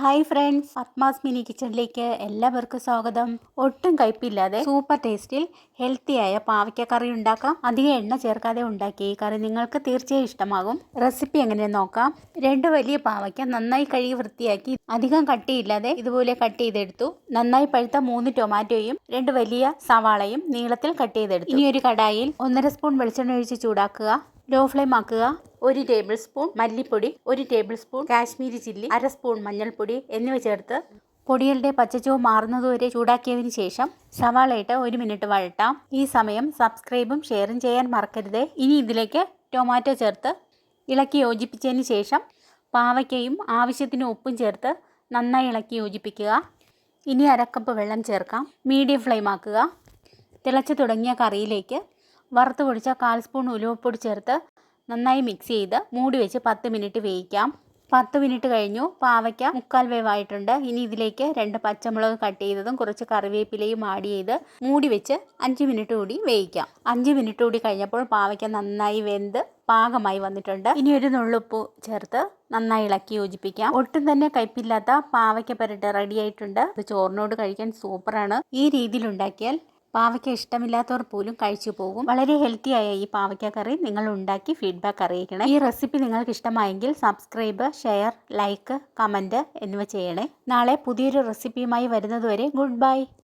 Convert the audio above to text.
Hi friends Padmas mini കിച്ചണിലേക്ക് എല്ലാവർക്കും സ്വാഗതം. ഒട്ടും കയ്പില്ലാതെ സൂപ്പർ ടേസ്റ്റിൽ ഹെൽത്തിയായ പാവയ്ക്ക കറി ഉണ്ടാക്കാം. അധികം എണ്ണ ചേർക്കാതെ ഉണ്ടാക്കിയ ഈ കറി നിങ്ങൾക്ക് തീർച്ചയായും ഇഷ്ടമാകും. റെസിപ്പി എങ്ങനെയെന്ന് നോക്കാം. രണ്ട് വലിയ പാവയ്ക്ക നന്നായി കഴുകി വൃത്തിയാക്കി അധികം കട്ടിയില്ലാതെ ഇതുപോലെ കട്ട് ചെയ്തെടുത്തു. നന്നായി പഴുത്ത മൂന്ന് ടൊമാറ്റോയും രണ്ട് വലിയ സവാളയും നീളത്തിൽ കട്ട് ചെയ്തെടുത്തു. ഇനി ഒരു കടായിൽ ഒന്നര സ്പൂൺ വെളിച്ചെണ്ണ ഒഴിച്ച് ചൂടാക്കുക. ലോ ഫ്ലെയിം ആക്കുക. ഒരു ടേബിൾ സ്പൂൺ മല്ലിപ്പൊടി ഒരു ടേബിൾ സ്പൂൺ കാശ്മീരി ചില്ലി അര സ്പൂൺ മഞ്ഞൾപ്പൊടി എന്നിവ ചേർത്ത് പൊടികളുടെ പച്ചച്ചുവ മാറുന്നതുവരെ ചൂടാക്കിയതിന് ശേഷം സവാള ഇട്ട് ഒരു മിനിറ്റ് വഴട്ടാം. ഈ സമയം സബ്സ്ക്രൈബും ഷെയറും ചെയ്യാൻ മറക്കരുത്. ഇനി ഇതിലേക്ക് ടൊമാറ്റോ ചേർത്ത് ഇളക്കി യോജിപ്പിച്ചതിന് ശേഷം പാവയ്ക്കയും ആവശ്യത്തിന് ഉപ്പും ചേർത്ത് നന്നായി ഇളക്കി യോജിപ്പിക്കുക. ഇനി അരക്കപ്പ് വെള്ളം ചേർക്കാം. മീഡിയം ഫ്ലെയിം ആക്കുക. തിളച്ച് തുടങ്ങിയ കറിയിലേക്ക് വറുത്ത് പൊടിച്ച കാൽ സ്പൂൺ ഉലുവപ്പൊടി ചേർത്ത് നന്നായി മിക്സ് ചെയ്ത് മൂടി വെച്ച് പത്ത് മിനിറ്റ് വേവിക്കാം. പത്ത് മിനിറ്റ് കഴിഞ്ഞു. പാവയ്ക്ക മുക്കാൽ വേവായിട്ടുണ്ട്. ഇനി ഇതിലേക്ക് രണ്ട് പച്ചമുളക് കട്ട് ചെയ്തതും കുറച്ച് കറിവേപ്പിലയും ആഡ് ചെയ്ത് മൂടി വെച്ച് അഞ്ച് മിനിറ്റ് കൂടി വേവിക്കാം. അഞ്ച് മിനിറ്റ് കൂടി കഴിഞ്ഞപ്പോൾ പാവയ്ക്ക നന്നായി വെന്ത് പാകമായി വന്നിട്ടുണ്ട്. ഇനി ഒരു നുള്ളുപ്പ് ചേർത്ത് നന്നായി ഇളക്കി യോജിപ്പിക്കാം. ഒട്ടും തന്നെ കയ്പില്ലാത്ത പാവയ്ക്ക പെരട്ട് റെഡി ആയിട്ടുണ്ട്. ഇത് ചോറിനോട് കഴിക്കാൻ സൂപ്പറാണ് ഈ രീതിയിൽ ഉണ്ടാക്കിയാൽ പാവയ്ക്ക ഇഷ്ടമില്ലാത്തവർ പോലും കഴിച്ചു പോകും. വളരെ ഹെൽത്തി ആയ ഈ പാവയ്ക്ക കറി നിങ്ങൾ ഉണ്ടാക്കി ഫീഡ്ബാക്ക് അറിയിക്കണം. ഈ റെസിപ്പി നിങ്ങൾക്ക് ഇഷ്ടമായെങ്കിൽ സബ്സ്ക്രൈബ് ഷെയർ ലൈക്ക് കമന്റ് എന്നിവ ചെയ്യണേ. നാളെ പുതിയൊരു റെസിപ്പിയുമായി വരുന്നതുവരെ ഗുഡ് ബൈ